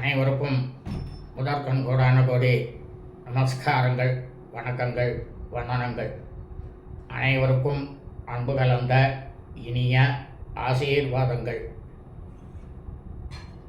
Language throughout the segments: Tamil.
அனைவருக்கும் முதற்கண் கோடான கோடி நமஸ்காரங்கள் வணக்கங்கள் வந்தனங்கள். அனைவருக்கும் அன்பு கலந்த இனிய ஆசீர்வாதங்கள்.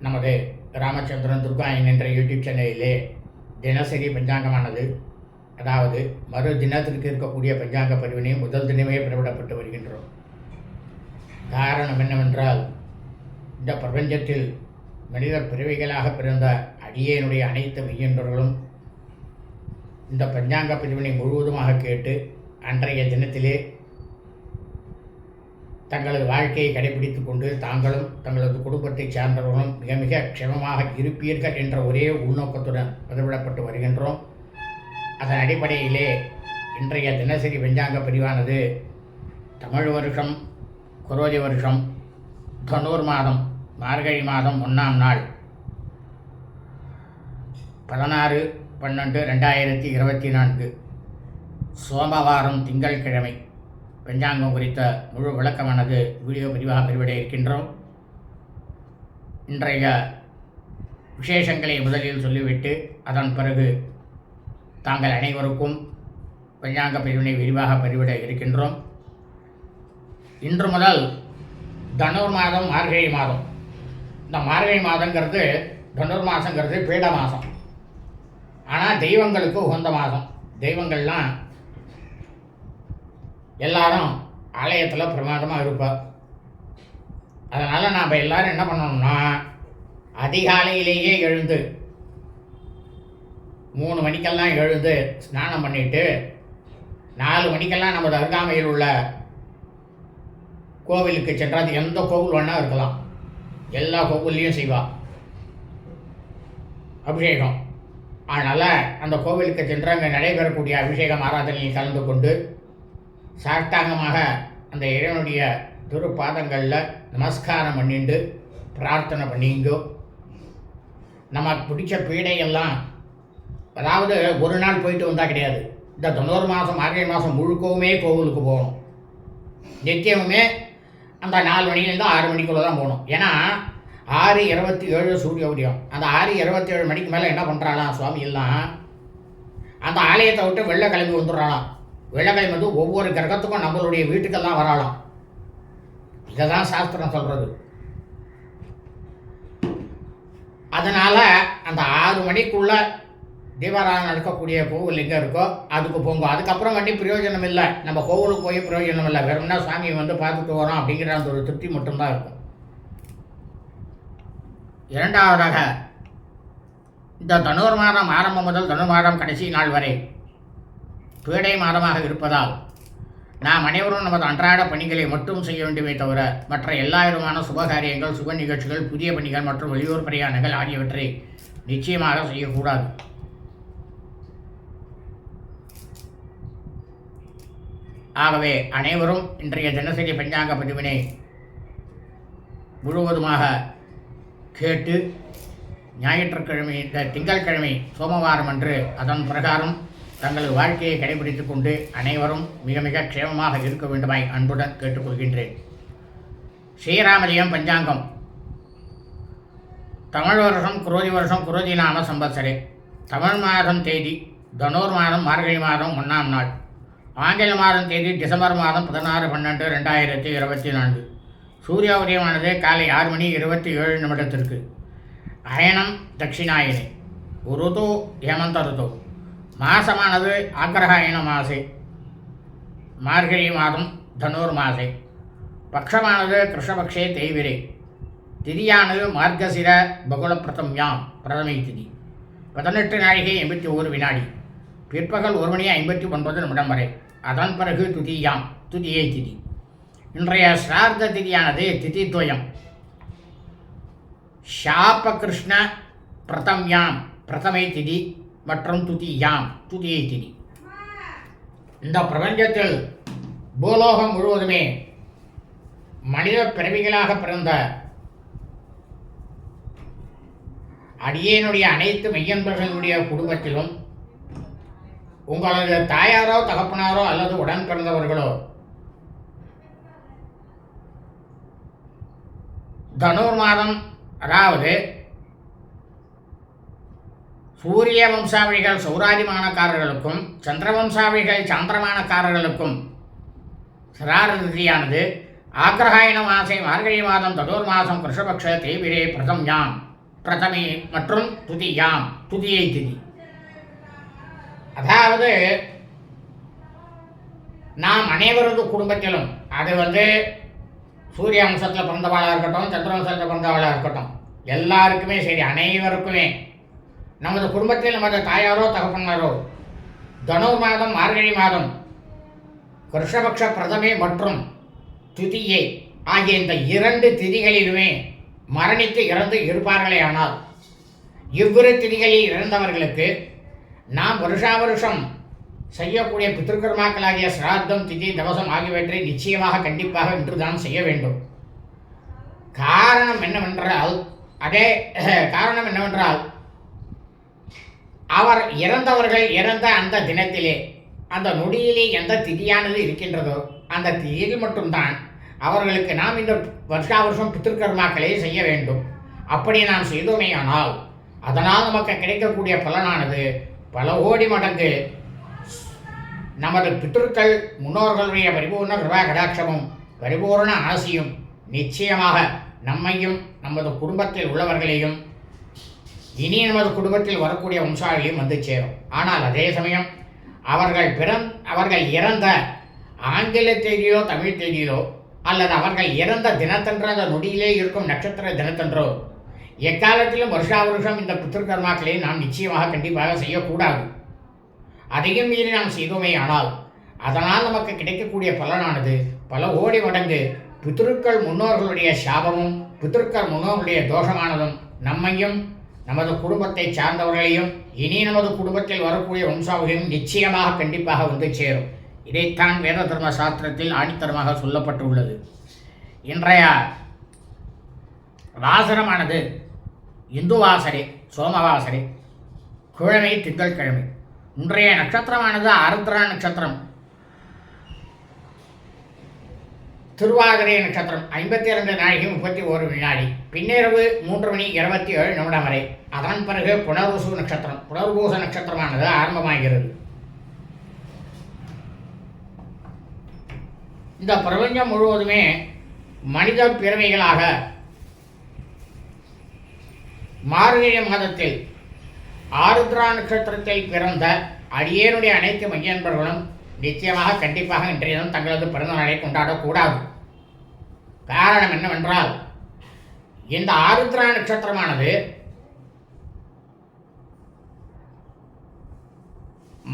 நமது ராமச்சந்திரன் துர்காயன் என்ற யூடியூப் சேனலிலே தினசரி பஞ்சாங்கமானது அதாவது மறு தினத்திற்கு இருக்கக்கூடிய பஞ்சாங்க பதிவினை முதல் தினமே பிறவிடப்பட்டு வருகின்றோம். காரணம் என்னவென்றால் இந்த பிரபஞ்சத்தில் மனிதர் பிறவிகளாக பிறந்த அடியேனுடைய அனைத்து மெய்யன்றர்களும் இந்த பஞ்சாங்க பிரிவினை முழுவதுமாக கேட்டு அன்றைய தினத்திலே தங்களது வாழ்க்கையை கடைபிடித்துக் கொண்டு தாங்களும் தங்களது குடும்பத்தைச் சார்ந்தவர்களும் மிக மிக க்ஷமமாக இருப்பீர்கள் என்ற ஒரே உள்நோக்கத்துடன் பதிவிடப்பட்டு வருகின்றோம். அதன் அடிப்படையிலே இன்றைய தினசரி பஞ்சாங்க பிரிவானது தமிழ் வருஷம் குரோதி வருஷம் தொண்ணூறு மாதம் மார்கழி மாதம் ஒன்றாம் நாள். பதினாறு பன்னெண்டு ரெண்டாயிரத்தி இருபத்தி நான்கு. சோமவாரம் திங்கள்கிழமை. பஞ்சாங்கம் குறித்த முழு விளக்கமானது வீடியோ பதிவாக பெறுவிட இருக்கின்றோம். இன்றைய விசேஷங்களை முதலில் சொல்லிவிட்டு அதன் பிறகு தாங்கள் அனைவருக்கும் பஞ்சாங்க பிரிவினை விரிவாக பதிவிட இருக்கின்றோம். இன்று முதல் தனுர் மாதம் மார்கழி மாதம். இந்த மார்கழி மாதங்கிறது தொண்ணூறு மாதங்கிறது பீட மாதம் ஆனால் தெய்வங்களுக்கு உகந்த மாதம் தெய்வங்கள்லாம் எல்லாரும் ஆலயத்தில் பிரமாதமாக இருப்பார் அதனால் நாம் எல்லாரும் என்ன பண்ணணும்னா அதிகாலையிலேயே எழுந்து மூணு மணிக்கெல்லாம் எழுந்து ஸ்நானம் பண்ணிட்டு நாலு மணிக்கெல்லாம் நமது அருகாமையில் உள்ள கோவிலுக்கு சென்றால் எந்த கோவில் வேணால் இருக்கலாம். எல்லா கோவில்லையும் செய்வா. அபிஷேகம். அதனால் அந்த கோவிலுக்கு சென்று அங்கே நடைபெறக்கூடிய அபிஷேகம் ஆராதனையில் கலந்து கொண்டு சாஷ்டாங்கமாக அந்த இறைவனுடைய திருப்பாதங்களில் நமஸ்காரம் பண்ணிண்டு பிரார்த்தனை பண்ணிங்கோ. நமக்கு பிடிச்ச பீடையெல்லாம் அதாவது ஒரு நாள் போயிட்டு வந்தால் கிடையாது. இந்த தொண்ணூறு மாதம் மார்கழி மாதம் முழுக்கவுமே கோவிலுக்கு போகணும். நித்தியமுமே அந்த நாலு மணிலேருந்து ஆறு மணிக்குள்ளே தான் போகணும். ஏன்னா ஆறு இருபத்தி ஏழு சூரிய உதயம். அந்த ஆறு இருபத்தி ஏழு மணிக்கு மேலே என்ன பண்ணுறாளாம் சுவாமி எல்லாம் அந்த ஆலயத்தை விட்டு வெள்ளை கிளம்பி வந்துடுறாளாம். வெள்ளை கிளம்பி வந்து ஒவ்வொரு கிரகத்துக்கும் நம்மளுடைய வீட்டுக்கெல்லாம் வராளாம். இதை தான் சாஸ்திரம் சொல்கிறது அதனால் அந்த ஆறு மணிக்குள்ளே தீபாராதனை நடக்கக்கூடிய கோவில் எங்கே இருக்கோ அதுக்கு போங்க அதுக்கப்புறம் வண்டி பிரயோஜனம் இல்லை. நம்ம கோவிலுக்கு போய் பிரயோஜனம் இல்லை. வெறும்னா சாமியை வந்து பார்த்துட்டு வரோம் அப்படிங்கிற அந்த ஒரு திருப்தி மட்டும்தான் இருக்கும். இரண்டாவதாக இந்த தனுர் மாதம் ஆரம்பம் முதல் தனு மாதம் கடைசி நாள் வரை பீடை மாதமாக இருப்பதால் நாம் அனைவரும் நமது அன்றாட பணிகளை மட்டும் செய்ய வேண்டுமே தவிர மற்ற எல்லா விதமான சுபகாரியங்கள் சுப நிகழ்ச்சிகள் புதிய பணிகள் மற்றும் வெளியூர் பிரயாணங்கள் ஆகியவற்றை நிச்சயமாக செய்யக்கூடாது. ஆகவே அனைவரும் இன்றைய தினசரி பஞ்சாங்க பதிவினை முழுவதுமாக கேட்டு ஞாயிற்றுக்கிழமை இந்த திங்கட்கிழமை சோமவாரம் அன்று அதன் பிரகாரம் தங்களது வாழ்க்கையை கடைபிடித்து கொண்டு அனைவரும் மிக மிக க்ஷேமமாக இருக்க வேண்டுமாய் அன்புடன் கேட்டுக்கொள்கின்றேன். ஸ்ரீராமலியம் பஞ்சாங்கம். தமிழ் வருஷம் குரோதி வருஷம் குரோதி நாம சம்பத்சரே. தமிழ் மாதம் தேதி தனூர் மாதம் மார்கழி மாதம் ஒன்றாம் நாள். ஆங்கில மாதம் தேதி டிசம்பர் மாதம் பதினாறு பன்னெண்டு ரெண்டாயிரத்தி இருபத்தி நான்கு. சூரிய உதயமானது காலை ஆறு மணி இருபத்தி ஏழு நிமிடத்திற்கு. அயனம் தட்சிணாயனி. ருது ஹேமந்த ருது. மாசமானது ஆக்கிரகாயன மாசே. மார்கழி மாதம் தனூர் மாசே. பக்ஷமானது கிருஷ்ணபக்ஷே தேய்விரே. திதியானது மார்கசிர பகுல பிரதம்யாம் பிரதமை திதி. பதினெட்டு நாழிகை எண்பத்தி ஒரு வினாடி. பிற்பகல் ஒரு மணி ஐம்பத்தி ஒன்பது நிமிடம் வரை. அதன் பிறகு துதியாம். துதியை திதி. இன்றைய சிரார்த்த திதியானது திதித்வயம் ஷாபகிருஷ்ண பிரதம்யாம். பிரதமை திதி மற்றும் துதியாம். துதியை திதி. இந்த பிரபஞ்சத்தில் பூலோகம் முழுவதுமே மனித பிறவிகளாக பிறந்த அடியேனுடைய அனைத்து மெய்யன்பர்களுடைய குடும்பத்திலும் உங்களது தாயாரோ தகப்பனாரோ அல்லது உடன் பிறந்தவர்களோ தனுர் மாதம் அதாவது சூரிய வம்சாவளிகள் சௌராதிமானக்காரர்களுக்கும் சந்திர வம்சாவளிகள் சாந்திரமானக்காரர்களுக்கும் சிராரதியானது ஆக்ரஹாயண மாசை மார்கழி மாதம் தனுர் மாதம் கிருஷ்ணபக்ஷ தேவிரே பிரதம்யாம் பிரதமே மற்றும் துதியாம் துதியை திதி. அதாவது நாம் அனைவரது குடும்பத்திலும் அது வந்து சூரிய வம்சத்தில் பிறந்தவாளாக இருக்கட்டும் சந்திர பிறந்தவாளாக இருக்கட்டும் எல்லாருக்குமே சரி அனைவருக்குமே நமது குடும்பத்தில் நமது தாயாரோ தகப்பனாரோ தனுர் மாதம் மார்கழி மாதம் கிருஷ்ணபக்ஷ பிரதமே மற்றும் துதியை ஆகிய இந்த இரண்டு திதிகளிலுமே மரணித்து இறந்து இருப்பார்களே ஆனால் இவ்விரு திதிகளில் இறந்தவர்களுக்கு நாம் வருஷா வருஷம் செய்யக்கூடிய பித்திருக்கர்மாக்களாகிய சிராத்தம் திதி தவசம் ஆகியவற்றை நிச்சயமாக கண்டிப்பாக இன்றுதான் செய்ய வேண்டும். காரணம் என்னவென்றால் அதே காரணம் என்னவென்றால் அவர் இறந்தவர்கள் இறந்த அந்த தினத்திலே அந்த நொடியிலே எந்த திதியானது இருக்கின்றதோ அந்த திதியில் மட்டும்தான் அவர்களுக்கு நாம் இந்த வருஷா வருஷம் பித்திருக்கர்மாக்களை செய்ய வேண்டும். அப்படி நாம் செய்தோமேயானால் அதனால் நமக்கு கிடைக்கக்கூடிய பலனானது பல கோடி மடங்கு. நமது பித்திருக்கள் முன்னோர்களுடைய பரிபூர்ண கிருபா கடாட்சமும் பரிபூர்ண ஆசியும் நிச்சயமாக நம்மையும் நமது குடும்பத்தில் உள்ளவர்களையும் இனி நமது குடும்பத்தில் வரக்கூடிய வம்சாவளியும் வந்து சேரும். ஆனால் அதே சமயம் அவர்கள் பிறந் அவர்கள் இறந்த ஆங்கில தேதியிலோ தமிழ் தேதியிலோ அல்லது அவர்கள் இறந்த தினத்தன்று அந்த நொடியிலே இருக்கும் நட்சத்திர தினத்தன்றோ எக்காலத்திலும் வருஷா வருஷம் இந்த பித்திருக்கர்மாக்களை நாம் நிச்சயமாக கண்டிப்பாக செய்யக்கூடாது. அதையும் மீறி நாம் செய்தோமே ஆனால் அதனால் நமக்கு கிடைக்கக்கூடிய பலனானது பல கோடி மடங்கு பித்திருக்கள் முன்னோர்களுடைய சாபமும் பித்திருக்கள் முன்னோர்களுடைய தோஷமானதும் நம்மையும் நமது குடும்பத்தை சார்ந்தவர்களையும் இனி நமது குடும்பத்தில் வரக்கூடிய வம்சாவளியும் நிச்சயமாக கண்டிப்பாக வந்து சேரும். இதைத்தான் வேத தர்ம சாஸ்திரத்தில் ஆணித்தரமாக சொல்லப்பட்டுள்ளது. இன்றைய ராசனமானது இந்து வாசரே சோமவாசரே கிழமை. திங்கட்கிழமை இன்றைய நட்சத்திரமானது ஆருத்ரா நட்சத்திரம். திருவாதிரை நட்சத்திரம் ஐம்பத்தி இரண்டு நாழிகை முப்பத்தி ஒரு வினாடி. பின்னிரவு மூன்று மணி இருபத்தி ஏழு நிமிடம் வரை. அதன் பிறகு புனர்வசு நட்சத்திரம் புனர்பூச நட்சத்திரமானது ஆரம்பமாகிறது. இந்த பிரபஞ்சம் முழுவதுமே மனித பிறவைகளாக மார்கழி மாதத்தில் ஆருத்ரா நட்சத்திரத்தில் பிறந்த அடியேனுடைய அனைத்து மையன்பர்களும் நிச்சயமாக கண்டிப்பாக இன்றைய தினம் தங்களது பிறந்த நாளை கொண்டாடக்கூடாது. காரணம் என்னவென்றால் இந்த ஆருத்ரா நட்சத்திரமானது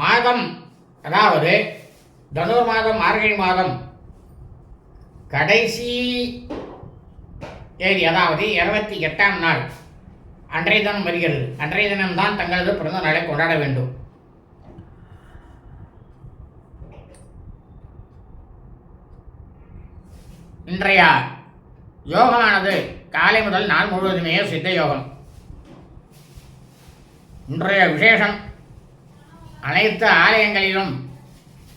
மாதம் அதாவது தனுர் மாதம் மார்கழி மாதம் கடைசி தேதி அதாவது இருபத்தி எட்டாம் நாள் அன்றைய தினம் வருகிறது. அன்றைய தினம்தான் தங்களது பிறந்த நாளை கொண்டாட வேண்டும். இன்றைய யோகமானது காலை முதல் நாள் முழுவதுமே சித்த யோகம். இன்றைய விசேஷம் அனைத்து ஆலயங்களிலும்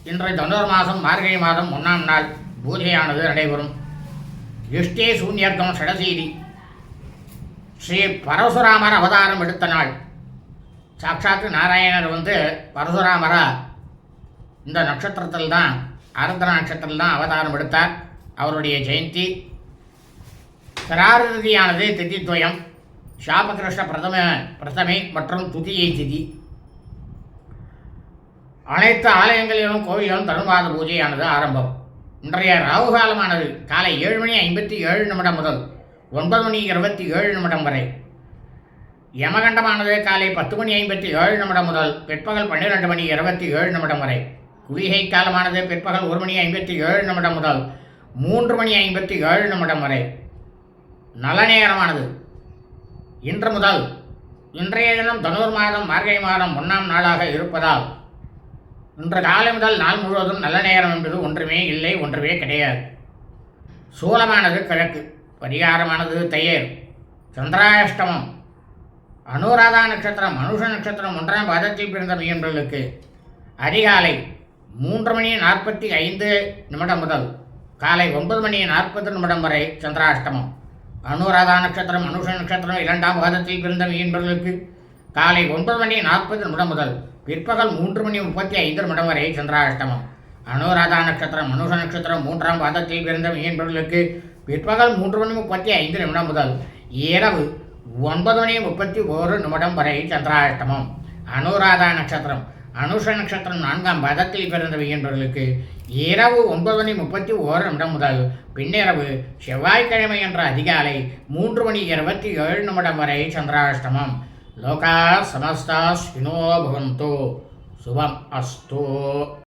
இன்றைய தொண்ணூறு மாதம் மார்கழி மாதம் ஒன்றாம் நாள் பூஜையானது நடைபெறும். யுஷ்டே சூன்யர்க்கம் சடசீதி ஸ்ரீ பரசுராமர் அவதாரம் எடுத்த நாள். சாட்சாத்து நாராயணர் வந்து பரசுராமரா இந்த நட்சத்திரத்தில் தான் ஆருத்ரா நட்சத்திரத்தில் தான் அவதாரம் எடுத்தார். அவருடைய ஜெயந்தி. சராரதியானது திதித்வயம். சாபகிருஷ்ண பிரதம பிரதமை மற்றும் துதியை திதி. அனைத்து ஆலயங்களிலும் கோவிலும் தனுமாத பூஜையானது ஆரம்பம். இன்றைய ராகுகாலமானது காலை ஏழு மணி ஐம்பத்தி ஏழு நிமிடம் முதல். ஒன்பது மணி இருபத்தி ஏழு நிமிடம் வரை. யமகண்டமானது காலை பத்து மணி ஐம்பத்தி ஏழு நிமிடம் முதல் பிற்பகல் பன்னிரெண்டு மணி இருபத்தி ஏழு நிமிடம் வரை. குளிகை காலமானது பிற்பகல் ஒரு மணி ஐம்பத்தி ஏழு நிமிடம் முதல் மூன்று மணி ஐம்பத்தி ஏழு நிமிடம் வரை. நல்ல நேரமானது இன்று முதல் இன்றைய தினம் தனுர் மாதம் மார்கழி மாதம் ஒன்றாம் நாளாக இருப்பதால் இன்று காலை முதல் நாள் முழுவதும் நல்ல நேரம் என்பது ஒன்றுமே இல்லை ஒன்றுமே கிடையாது. சூலமானது கிழக்கு. பரிகாரமானது தையர் சந்திராஷ்டமம். அனுராதா நட்சத்திரம் மனுஷ நட்சத்திரம் ஒன்றாம் பாதத்தில் பிறந்த மீன்பர்களுக்கு அதிகாலை மூன்று மணி நாற்பத்தி ஐந்து நிமிடம் முதல் காலை ஒன்பது மணி நாற்பது நிமிடம் வரை சந்திராஷ்டமம். அனுராதா நட்சத்திரம் மனுஷ நட்சத்திரம் இரண்டாம் பாதத்தில் பிறந்த மீன்பர்களுக்கு காலை ஒன்பது மணி நாற்பது நிமிடம் முதல் பிற்பகல் மூன்று மணி முப்பத்தி ஐந்து நிமிடம் வரை சந்திராஷ்டமம். அனுராதா நட்சத்திரம் மனுஷ நட்சத்திரம் மூன்றாம் பாதத்தில் பிறந்த மீன்பர்களுக்கு பிற்பகல் மூன்று மணி முப்பத்தி ஐந்து நிமிடம் முதல் இரவு ஒன்பது மணி முப்பத்தி ஓரு நிமிடம் வரை சந்திராஷ்டமம். அனுராதா நட்சத்திரம். அனுஷ நட்சத்திரம் நான்காம் பதத்தில் பிறந்த என்பவர்களுக்கு இரவு ஒன்பது மணி முப்பத்தி ஓரு நிமிடம் முதல் பின்னிரவு செவ்வாய்க்கிழமை என்ற அதிகாலை மூன்று மணி இருபத்தி ஏழு நிமிடம் வரை சந்திராஷ்டமம். லோகா சமஸ்தா ஸ்வினோ பவந்தோ. சுபம் அஸ்தோ.